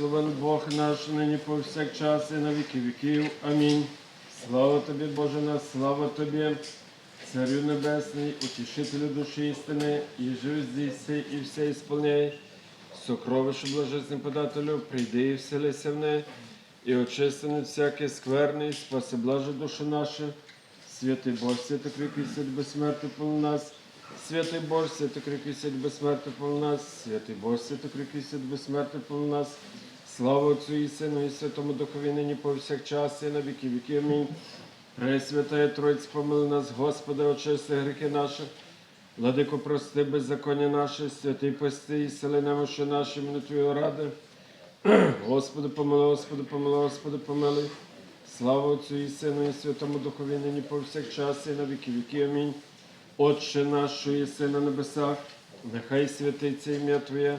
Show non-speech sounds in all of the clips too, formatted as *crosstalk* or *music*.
Благословен Бог наш, нині повсякчас і на віки віків. Амінь. Слава тобі, Боже наш, слава тобі, Царю Небесний, утішителю душі істини, і живи здійси, і все ісполняй. Сокровище блажесним подателю, прийди і вселися в неї, і очистини всяке скверне, і спаси блаже душу нашу. Святий Бог, святий кріпкий свят безсмертний полу нас. Святий Бог, святий кріпкий свят безсмертний полу нас. Святий Бог, святий кріпкий свят безсмертний полу нас. Слава Отцю і Сину, і Святому Духові нині повсякчас, і на віки віки. Амінь. Пресвятая Тройць, помили нас, Господи, очисти гріхи наші. Владико, прости беззаконня наше, святий пости, і сели немощі наші, ми Твої ради. *clears throat* Господи, помилуй, Господи, помилуй, Господи, помилуй. Слава Отцю і Сину, і Святому Духові, нині повсякчас, і на віки віки. Амінь. Отче наш, що єси на небесах, нехай святиться ім'я Твоє,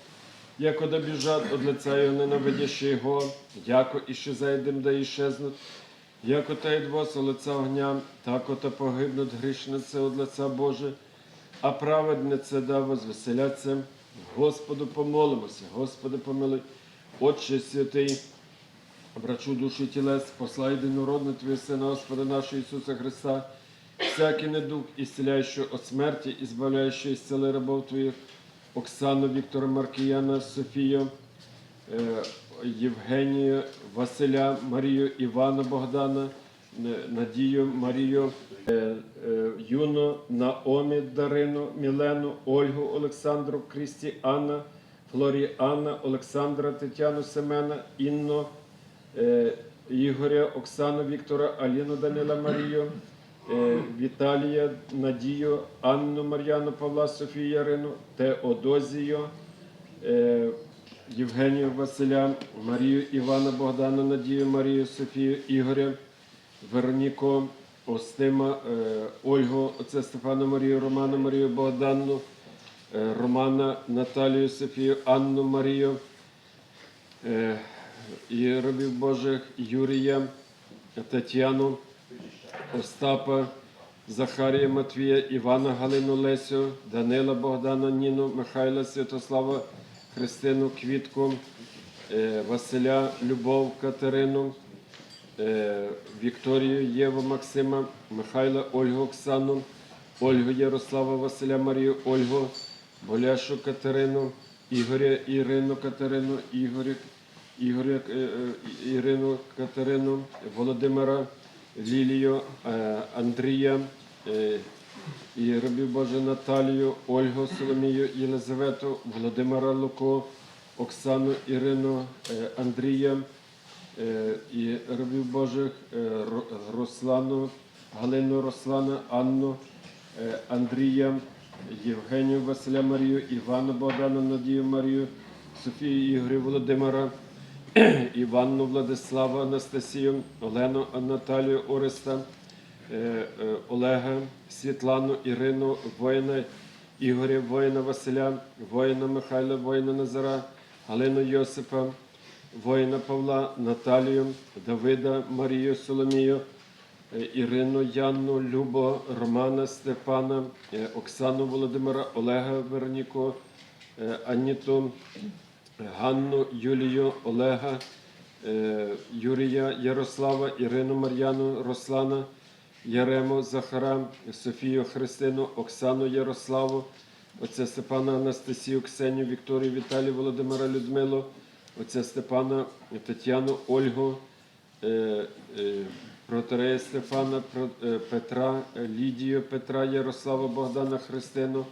Яко да біжать од лица Його ненавидящі Його, яко іще зайдем, да іщезнуть, яко та й двоса лица огня, тако та погибнуть грішниці од лица Боже, а праведнице да возвеселяться. Господу помолимося, Господи помилуй, Отче святий, Брачу душі тілес, посла єдинородне Твоє Сина, Господа нашого Ісуса Христа, всякий недуг, ісцеляючи от смерті, і збавляючи ісцели рабов Твоїх, Оксану, Віктора Маркіяна, Софію, е, Євгенію, Василя, Марію, Івана Богдана, Надію, Марію, е, е, Юну, Наомі, Дарину, Мілену, Ольгу, Олександру, Крісті Крістіана, Флоріана, Олександра, Тетяну, Семена, Інну, Ігоря, Оксану, Віктора, Аліну, Данила, Марію, Віталія, Надію, Анну, Мар'яну, Павла, Софію, Ярину, Теодозію, е, Євгенію, Василя, Марію, Івана, Богдана, Надію, Марію, Софію, Ігоря, Вероніку, Остима, е, Ольгу, отце Стефана Марію, Романа Марію, Богдану, е, Романа, Наталію, Софію, Анну Марію, е, і рабів Божих Юрія, Тетяну, Остапа, Захарія Матвія, Івана Галину Лесю, Данила Богдана Ніну, Михайла Святослава, Христину Квітку, е, Василя Любов Катерину, е, Вікторію Єву Максима, Михайла Ольгу Оксану, Ольгу Ярослава Василя Марію, Ольгу, Боляшу Катерину, Ігоря Ірину Катерину, Ігоря, Ігоря е, Ірину Катерину, Володимира Лілію, е, Андрія, е, і рабів Боже Наталію, Ольгу Соломію, Єлизавету, Володимира Луко, Оксану Ірину, е, Андрія, і рабів Божих Руслану, Галину Руслана, Анну, Андрія, Євгенію Василя Марію, Івану Богдану Надію Марію, Софію Ігорю Володимира, *clears throat* Іванну Владислава Анастасію, Олену Наталію Ореста, е, е, Олега, Світлану, Ірину, воїна, Ігоря, воїна Василя, воїна Михайла, воїна Назара, Галину Йосипа, воїна Павла, Наталію, Давида, Марію, Соломію, е, Ірину, Янну, Любо, Романа, Степана, Оксану Володимира, Олега Вероніку, е, Аніту, Ганну, Юлію, Олега, е, Юрія, Ярослава, Ірину, Мар'яну, Руслана, Ярему, Захара, Софію, Христину, Оксану, Ярославу, отця Степана, Анастасію, Ксенію, Вікторію, Віталію, Володимира, Людмилу, отця Степана, Тетяну, Ольгу, е, е, протарея Стефана, Петра, Лідію, Петра, Ярослава, Богдана, Христину,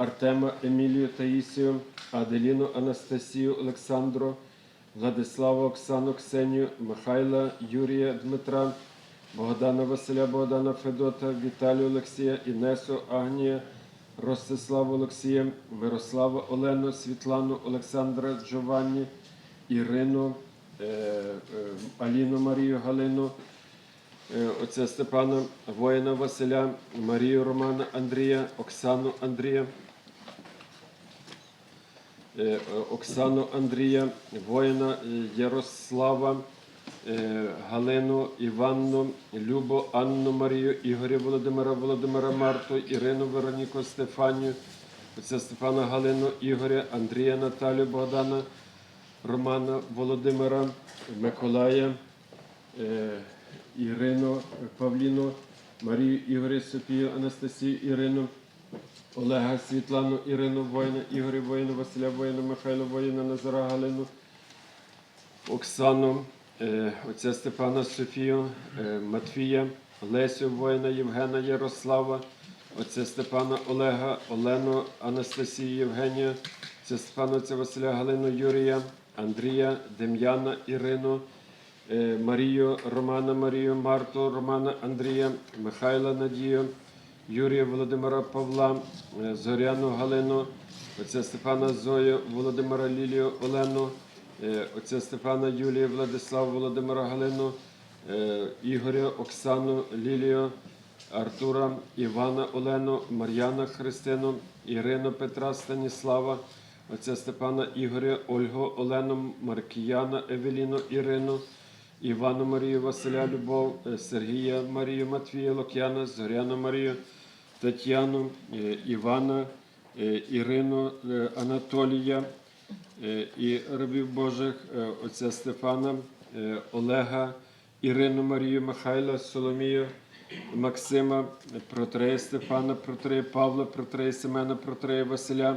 Артема, Емілію, Таїсію, Аделіну, Анастасію, Олександру, Владислава, Оксану, Ксенію, Михайла, Юрія, Дмитра, Богдана Василя, Богдана Федота, Віталію Олексія, Інесу, Агнія, Ростиславу Олексія, Мирослава Олену, Світлану, Олександра Джованні, Ірину, е, е, Аліну Марію Галину, е, отця Степана воїна Василя, Марію Романа Андрія, Оксану Андрія. Е, Оксану Андрія, воїна Ярослава, е, Галину Іванну, Любу, Анну Марію, Ігоря Володимира, Володимира Марту, Ірину Вероніку, Стефанію, отця Стефана Галину, Ігоря, Андрія Наталю, Богдана, Романа Володимира, Миколая, е, Ірину Павліну, Марію Ігоря, Софію, Анастасію Ірину. Олега Світлану, Ірину Воїна, Ігоря Воїна, Василя Воїна, Михайла Воїна, Назара Галину, Оксану, е, отця Степана Софію, е, Матвія, Лесю Воїна, Євгена Ярослава, отця Степана Олега, Олену, Анастасію Євгенія, отця Степана отця Василя Галину Юрія, Андрія, Дем'яна, Ірину, е, Марію, Романа Марію, Марту, Романа Андрія, Михайла Надію, Юрія Володимира Павла, е, Зоряну Галину, отця Степана Зою, Володимира Лілію Олену, е, отця Степана Юлію, Владислав Володимира Галину, е, Ігоря, Оксану, Лілію, Артура, Івана Олену, Мар'яна Христину, Ірину Петра Станіслава, отця Степана Ігоря, Ольгу Олену, Маркіяна Евеліну Ірину, Івану Марію Василя Любов, Сергія Марію Матвія Лук'яна, Зоряну Марію, Тетяну, е, Івана, е, Ірину е, Анатолія і рабів Божих, отця Стефана, Олега, Ірину Марію Михайла, Соломію, Максима, протрея Стефана, протрея Павла, протрея Семена, протрея Василя,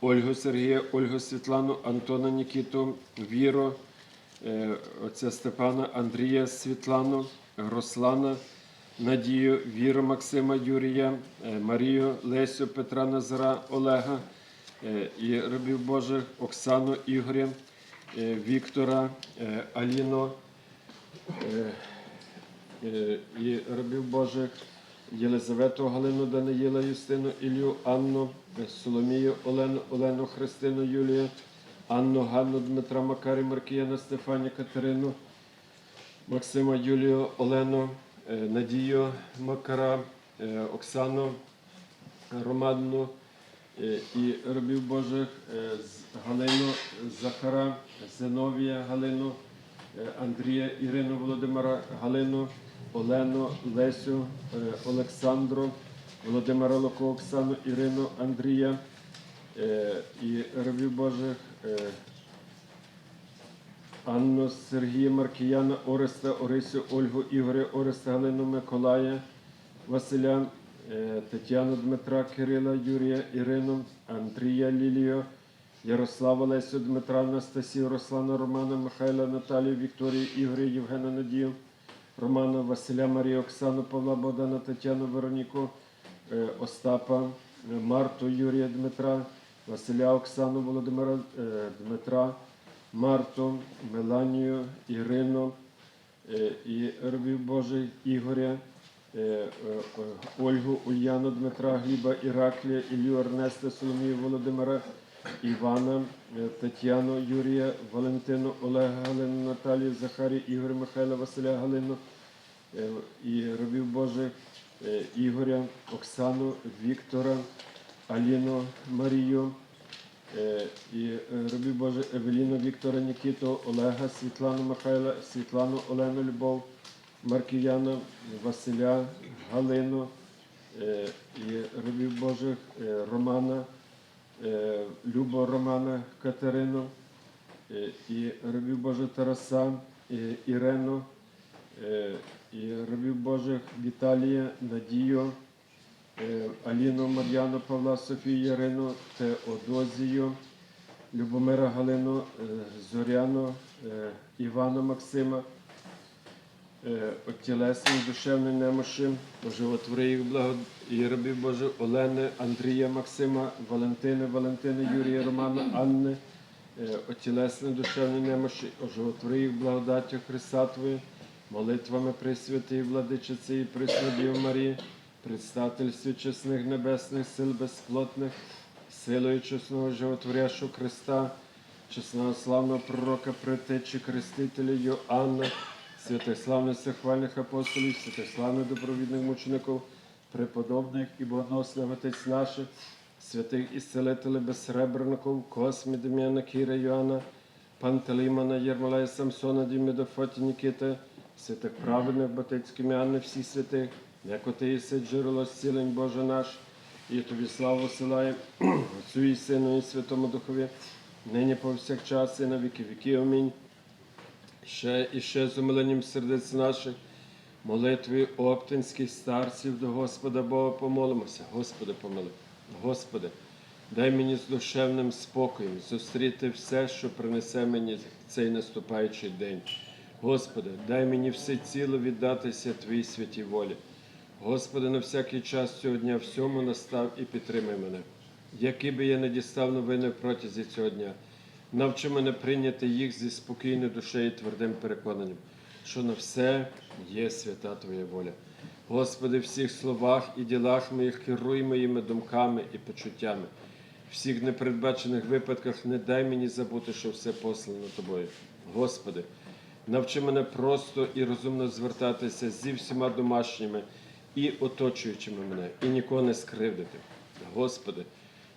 Ольгу Сергія, Ольгу Світлану, Антона Нікіту, Віру, отця Степана, Андрія Світлану, Руслана, Надію, Віру Максима Юрія, е, Марію, Лесю, Петра Назара, Олега е, і рабів Божих, Оксану Ігоря, е, Віктора, Аліну і рабів Божих, Єлизавету Галину, Даниїла, Юстину, Ілью, Анну, Соломію, Олену, Олену, Христину, Юлію, Анну, Ганну, Дмитра, Макарі, Маркіяна, Стефані, Катерину, Максима, Юлію, Олену, Надію, Макара, е, Оксану, Романну е, і рабів Божих е, Галину, Захара, Зиновія, Галину, е, Андрія, Ірину Володимира, Галину, Олену, Лесю, е, Олександру, Володимира Луко, Оксану, Ірину, Андрія е, і рабів Божих. Анну, Сергія Маркіяна, Ореста, Орисю, Ольгу, Ігоря, Ореста, Галину, Миколая, Василя, е, Тетяну, Дмитра, Кирила, Юрія, Ірину, Андрія, Лілію, Ярослава, Лесю, Дмитра, Анастасію, Руслана, Романа, Михайла, Наталію, Вікторію, Ігоря, Євгена, Надію, Романа, Василя, Марію, Оксану, Павла, Богдана, Тетяну, Вероніку, е, Остапа, е, Марту, Юрія, Дмитра, Василя, Оксану, Володимира, Дмитра, Марту, Меланію, Ірину е, і рабів Божий Ігоря, е, е, Ольгу, Ульяну, Дмитра, Гліба, Іраклія, Ілью, Ернеста, Соломію, Володимира, Івана, Тетяну, Юрія, Валентину, Олега, Галину, Наталію, Захарію, Ігоря, Михайла, Василя, Галину і рабів Божих е, Ігоря, Оксану, Віктора, Аліну, Марію. Е, І е, робі Боже Евеліну Віктора Нікіту, Олега, Світлану Михайла, Світлану Олену Любов, Маркіяна, Василя, Галину е, і робів Божих Романа, Любо Романа Катерину і робів Божих Тараса, Ірену, і робів Божих Віталія, Надію. Е, Аліну, Мар'яну, Павла, Софію, Ярину, Теодозію, Любомира Галину, е, Зоряну, е, Івана Максима, от тілесної душевної немощі, оживотвори їх благо і рабів Боже, Олени, Андрія Максима, Валентини, Валентини, Юрія, Романа, Анни, от тілесної душевної немощі, оживотвори їх благодаттю Христа Твої, молитвами Пресвятої Владичиці і Преснодів Марії, предстательстві чесних небесних сил безплотних, силою чесного животворящого Христа, чесного славного пророка, предтечі крестителя Йоанна, святих славних всехвальних апостолів, святих славних добровідних мучеників, преподобних і богоносних отець наших, святих ісцелителів безсребреників, Космі, Дем'яна, Кіра, Йоанна, Пантелеймона, Єрмолая, Самсона, Діми, Дофоті, Нікіти, святих праведних Батицьких Анни, всі святих, як ти єси джерело зцілень Боже наш, і тобі славу силає, *clears throat* Отцю і Сину, і Святому Духові, нині повсякчас, і на віки віки. Амінь. Ще і ще з умиленням сердець наших, молитвою оптинських старців до Господа Бога помолимося. Господи, помили. Господи, дай мені з душевним спокоєм зустріти все, що принесе мені цей наступаючий день. Господи, дай мені все ціло віддатися Твоїй святій волі. Господи, на всякий час цього дня всьому настав і підтримай мене. Які би я не дістав новини протязі цього дня, навчи мене прийняти їх зі спокійною душею і твердим переконанням, що на все є свята Твоя воля. Господи, в всіх словах і ділах моїх керуй моїми думками і почуттями. Всіх непередбачених випадках не дай мені забути, що все послано Тобою. Господи, навчи мене просто і розумно звертатися зі всіма домашніми і оточуючими мене, і нікого не скривдити. Господи,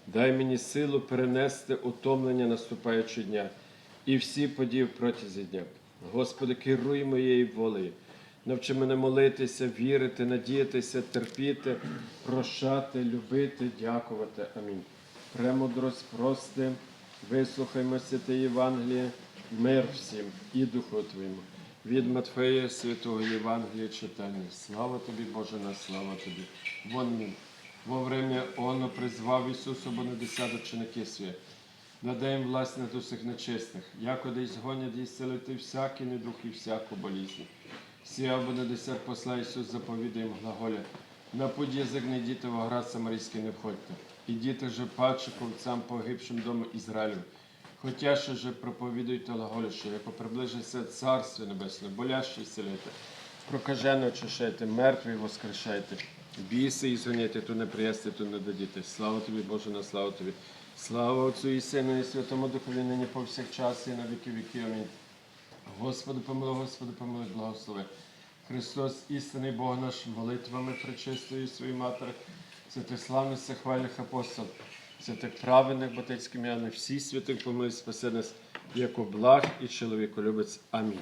дай мені силу перенести утомлення наступаючого дня і всі події протязі дня. Господи, керуй моєю волею. Навчи мене молитися, вірити, надіятися, терпіти, прощати, любити, дякувати. Амінь. Премудрость прости, вислухаймо святе Євангеліє, мир всім і Духу Твоєму. Від Матфея Святого Євангелія читання. Слава тобі, Боже наш, слава тобі. Вон він. Во время оно призвав Ісус обонадесят ученики свої. Надай їм власть над усіх нечистих, якоди згонять і всякий недух і всяку болізнь. Всі обонадесят посла Ісус заповідає їм глаголя. На путь язик не йдіте в град Самарійський не входьте. Ідіте же паче ковцям погибшим дому Ізраїлю. Хотя ще же проповідуйте глаголя, що яко приближиться Царство Небесне, болящий селите, прокажено очищайте, мертвий воскрешайте, біси і згоняйте, то не приясти, то не дадіте. Слава тобі, Боже, на славу тобі. Слава Отцю і Сину, і Святому Духові, нині повсякчас, і на віки віки. Амінь. Господи, помилуй, Господи, помилуй, благослови. Христос, істинний Бог наш, молитвами причистої своєї матері, святих славних всехвальних апостол, святих праведних батьківських м'яни, всі святих помилуй, спаси нас, як благ і чоловіколюбець. Амінь.